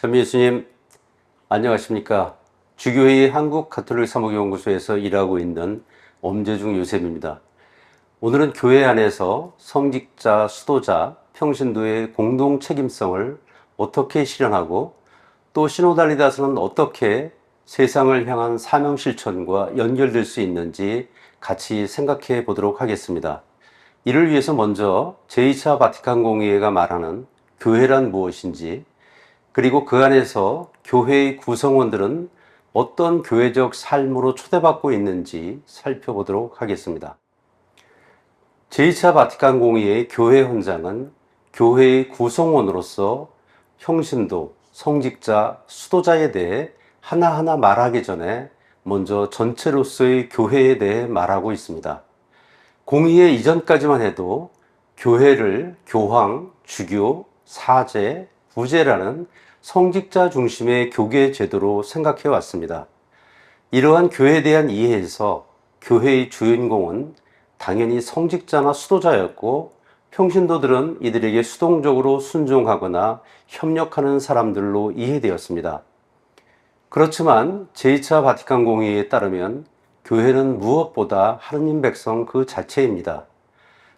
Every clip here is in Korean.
전미수님 안녕하십니까 주교회 한국 가톨릭 사목연구소에서 일하고 있는 엄재중 요셉입니다 오늘은 교회 안에서 성직자, 수도자, 평신도의 공동 책임성을 어떻게 실현하고 또 시노달리다스는 어떻게 세상을 향한 사명 실천과 연결될 수 있는지 같이 생각해 보도록 하겠습니다. 이를 위해서 먼저 제2차 바티칸 공의회가 말하는 교회란 무엇인지 그리고 그 안에서 교회의 구성원들은 어떤 교회적 삶으로 초대받고 있는지 살펴보도록 하겠습니다. 제2차 바티칸 공의회의 교회 헌장은 교회의 구성원으로서 형신도, 성직자, 수도자에 대해 하나하나 말하기 전에 먼저 전체로서의 교회에 대해 말하고 있습니다. 공의회 이전까지만 해도 교회를 교황, 주교, 사제, 부제라는 성직자 중심의 교계 제도로 생각해 왔습니다. 이러한 교회에 대한 이해에서 교회의 주인공은 당연히 성직자나 수도자였고 평신도들은 이들에게 수동적으로 순종하거나 협력하는 사람들로 이해되었습니다. 그렇지만 제2차 바티칸 공의회에 따르면 교회는 무엇보다 하느님 백성 그 자체입니다.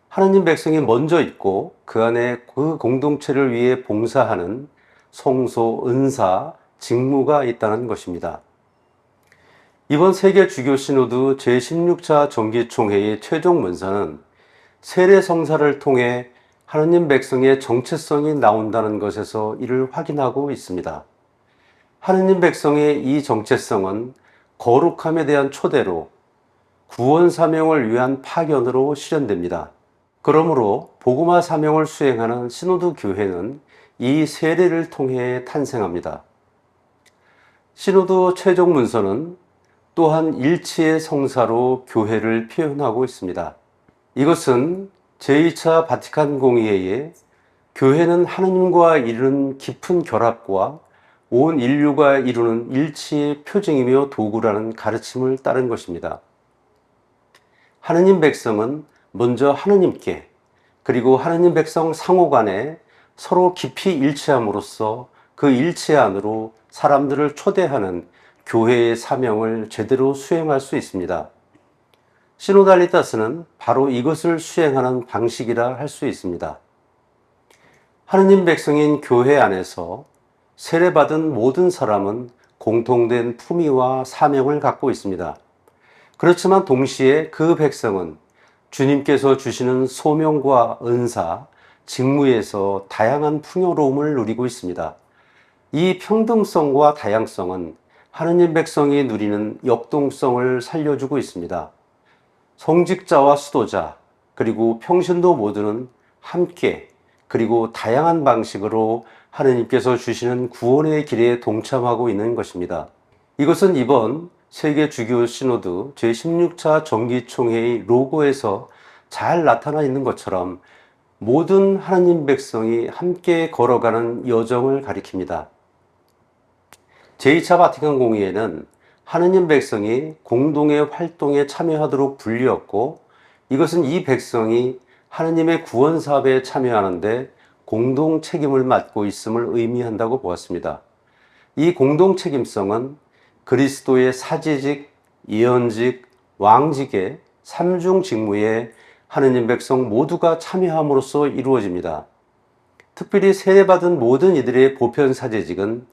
하느님 백성이 먼저 있고 그 안에 그 공동체를 위해 봉사하는 성소, 은사, 직무가 있다는 것입니다. 이번 세계 주교 신호도 제16차 정기총회의 최종 문서는 세례 성사를 통해 하느님 백성의 정체성이 나온다는 것에서 이를 확인하고 있습니다. 하느님 백성의 이 정체성은 거룩함에 대한 초대로 구원 사명을 위한 파견으로 실현됩니다. 그러므로 복음화 사명을 수행하는 신호도 교회는 이 세례를 통해 탄생합니다. 신호도 최종 문서는 또한 일치의 성사로 교회를 표현하고 있습니다. 이것은 제2차 바티칸 공의회에 교회는 하느님과 이루는 깊은 결합과 온 인류가 이루는 일치의 표징이며 도구라는 가르침을 따른 것입니다. 하느님 백성은 먼저 하느님께 그리고 하느님 백성 상호 간에 서로 깊이 일치함으로써 그 일치 안으로 사람들을 초대하는 교회의 사명을 제대로 수행할 수 있습니다. 시노달리타스는 바로 이것을 수행하는 방식이라 할 수 있습니다. 하느님 백성인 교회 안에서 세례받은 모든 사람은 공통된 품위와 사명을 갖고 있습니다. 그렇지만 동시에 그 백성은 주님께서 주시는 소명과 은사, 직무에서 다양한 풍요로움을 누리고 있습니다. 이 평등성과 다양성은 하느님 백성이 누리는 역동성을 살려주고 있습니다. 성직자와 수도자, 그리고 평신도 모두는 함께 그리고 다양한 방식으로 하느님께서 주시는 구원의 길에 동참하고 있는 것입니다. 이것은 이번 세계 주교 신호드 제16차 정기총회의 로고에서 잘 나타나 있는 것처럼 모든 하나님 백성이 함께 걸어가는 여정을 가리킵니다. 제2차 바티칸 공의회는 하느님 백성이 공동의 활동에 참여하도록 불리었고 이것은 이 백성이 하느님의 구원 사업에 참여하는데 공동 책임을 맡고 있음을 의미한다고 보았습니다. 이 공동 책임성은 그리스도의 사제직, 예언직, 왕직의 삼중 직무에 하느님 백성 모두가 참여함으로써 이루어집니다. 특별히 세례받은 모든 이들의 보편 사제직은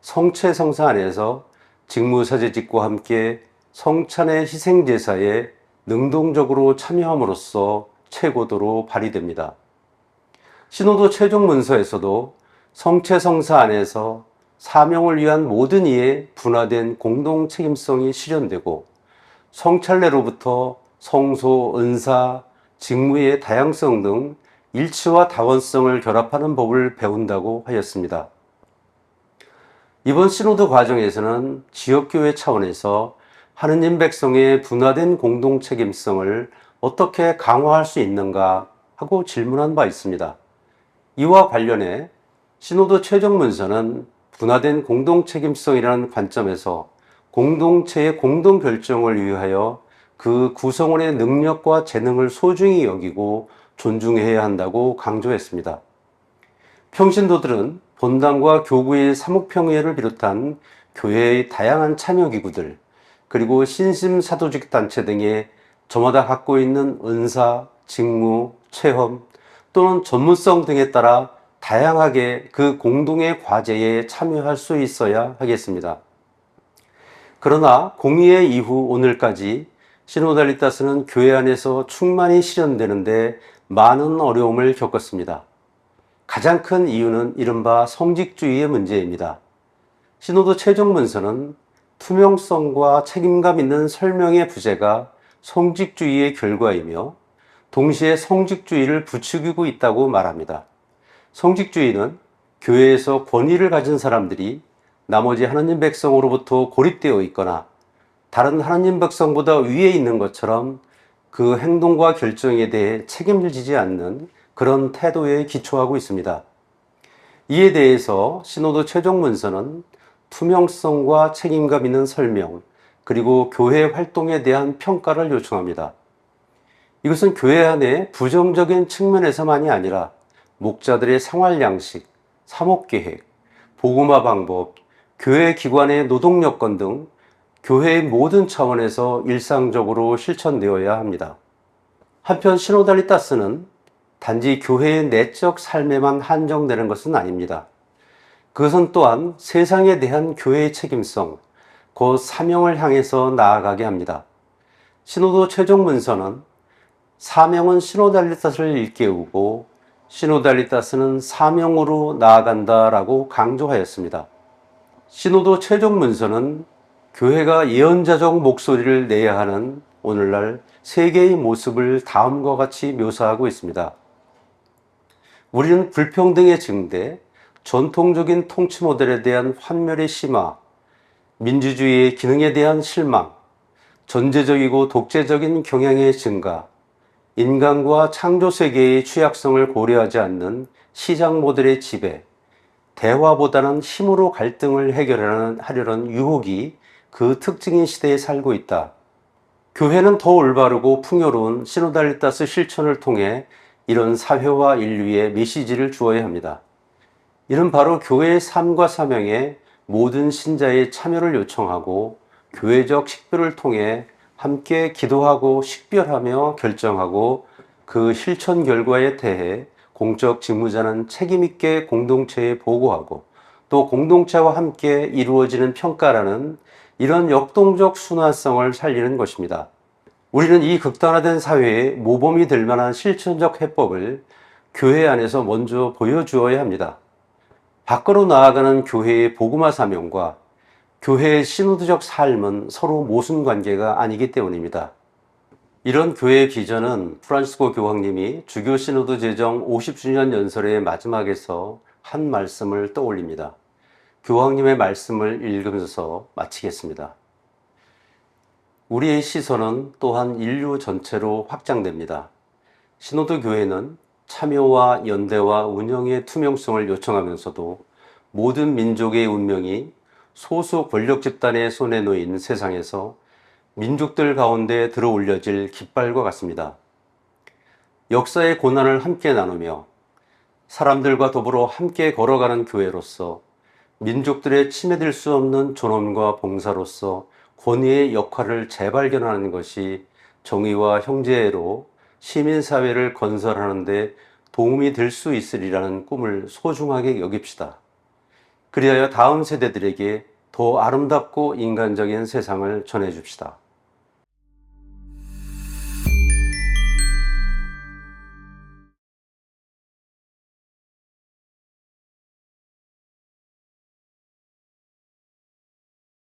성체 성사 안에서 직무 사제직과 함께 성찬의 희생 제사에 능동적으로 참여함으로써 최고도로 발휘됩니다. 신호도 최종 문서에서도 성체 성사 안에서 사명을 위한 모든 이의 분화된 공동 책임성이 실현되고 성찰례로부터 성소, 은사, 직무의 다양성 등 일치와 다원성을 결합하는 법을 배운다고 하였습니다. 이번 시노드 과정에서는 지역교회 차원에서 하느님 백성의 분화된 공동 책임성을 어떻게 강화할 수 있는가 하고 질문한 바 있습니다. 이와 관련해 시노드 최종 문서는 분화된 공동 책임성이라는 관점에서 공동체의 공동 결정을 위하여 그 구성원의 능력과 재능을 소중히 여기고 존중해야 한다고 강조했습니다. 평신도들은 본당과 교구의 사목평회를 비롯한 교회의 다양한 참여기구들, 그리고 신심사도직 단체 등의 저마다 갖고 있는 은사, 직무, 체험 또는 전문성 등에 따라 다양하게 그 공동의 과제에 참여할 수 있어야 하겠습니다. 그러나 공의회 이후 오늘까지 시노달리타스는 교회 안에서 충만히 실현되는데 많은 어려움을 겪었습니다. 가장 큰 이유는 이른바 성직주의의 문제입니다. 시노도 최종 문서는 투명성과 책임감 있는 설명의 부재가 성직주의의 결과이며 동시에 성직주의를 부추기고 있다고 말합니다. 성직주의는 교회에서 권위를 가진 사람들이 나머지 하나님 백성으로부터 고립되어 있거나 다른 하나님 백성보다 위에 있는 것처럼 그 행동과 결정에 대해 책임을 지지 않는 그런 태도에 기초하고 있습니다. 이에 대해서 신호도 최종 문서는 투명성과 책임감 있는 설명, 그리고 교회 활동에 대한 평가를 요청합니다. 이것은 교회 안에 부정적인 측면에서만이 아니라 목자들의 생활 양식, 사목 계획, 복음화 방법, 교회 기관의 노동 여건 등 교회의 모든 차원에서 일상적으로 실천되어야 합니다. 한편 시노달리타스는 단지 교회의 내적 삶에만 한정되는 것은 아닙니다. 그것은 또한 세상에 대한 교회의 책임성, 곧 사명을 향해서 나아가게 합니다. 신호도 최종 문서는 사명은 시노달리타스를 일깨우고 시노달리타스는 사명으로 나아간다라고 강조하였습니다. 신호도 최종 문서는 교회가 예언자적 목소리를 내야 하는 오늘날 세계의 모습을 다음과 같이 묘사하고 있습니다. 우리는 불평등의 증대, 전통적인 통치 모델에 대한 환멸의 심화, 민주주의의 기능에 대한 실망, 전제적이고 독재적인 경향의 증가, 인간과 창조 세계의 취약성을 고려하지 않는 시장 모델의 지배, 대화보다는 힘으로 갈등을 해결하는 하려는 유혹이 그 특징인 시대에 살고 있다. 교회는 더 올바르고 풍요로운 시노달리타스 실천을 통해 이런 사회와 인류의 메시지를 주어야 합니다. 이는 바로 교회의 삶과 사명에 모든 신자의 참여를 요청하고 교회적 식별을 통해 함께 기도하고 식별하며 결정하고 그 실천 결과에 대해 공적 직무자는 책임있게 공동체에 보고하고 또 공동체와 함께 이루어지는 평가라는 이런 역동적 순환성을 살리는 것입니다. 우리는 이 극단화된 사회에 모범이 될 만한 실천적 해법을 교회 안에서 먼저 보여주어야 합니다. 밖으로 나아가는 교회의 복음화 사명과 교회의 신호도적 삶은 서로 모순 관계가 아니기 때문입니다. 이런 교회의 비전은 프란시스코 교황님이 주교 신호도 제정 50주년 연설의 마지막에서 한 말씀을 떠올립니다. 교황님의 말씀을 읽으면서 마치겠습니다. 우리의 시선은 또한 인류 전체로 확장됩니다. 신호도 교회는 참여와 연대와 운영의 투명성을 요청하면서도 모든 민족의 운명이 소수 권력 집단의 손에 놓인 세상에서 민족들 가운데 들어 올려질 깃발과 같습니다. 역사의 고난을 함께 나누며 사람들과 더불어 함께 걸어가는 교회로서 민족들의 침해될 수 없는 존엄과 봉사로서 권위의 역할을 재발견하는 것이 정의와 형제로 시민사회를 건설하는 데 도움이 될 수 있으리라는 꿈을 소중하게 여깁시다. 그리하여 다음 세대들에게 더 아름답고 인간적인 세상을 전해줍시다.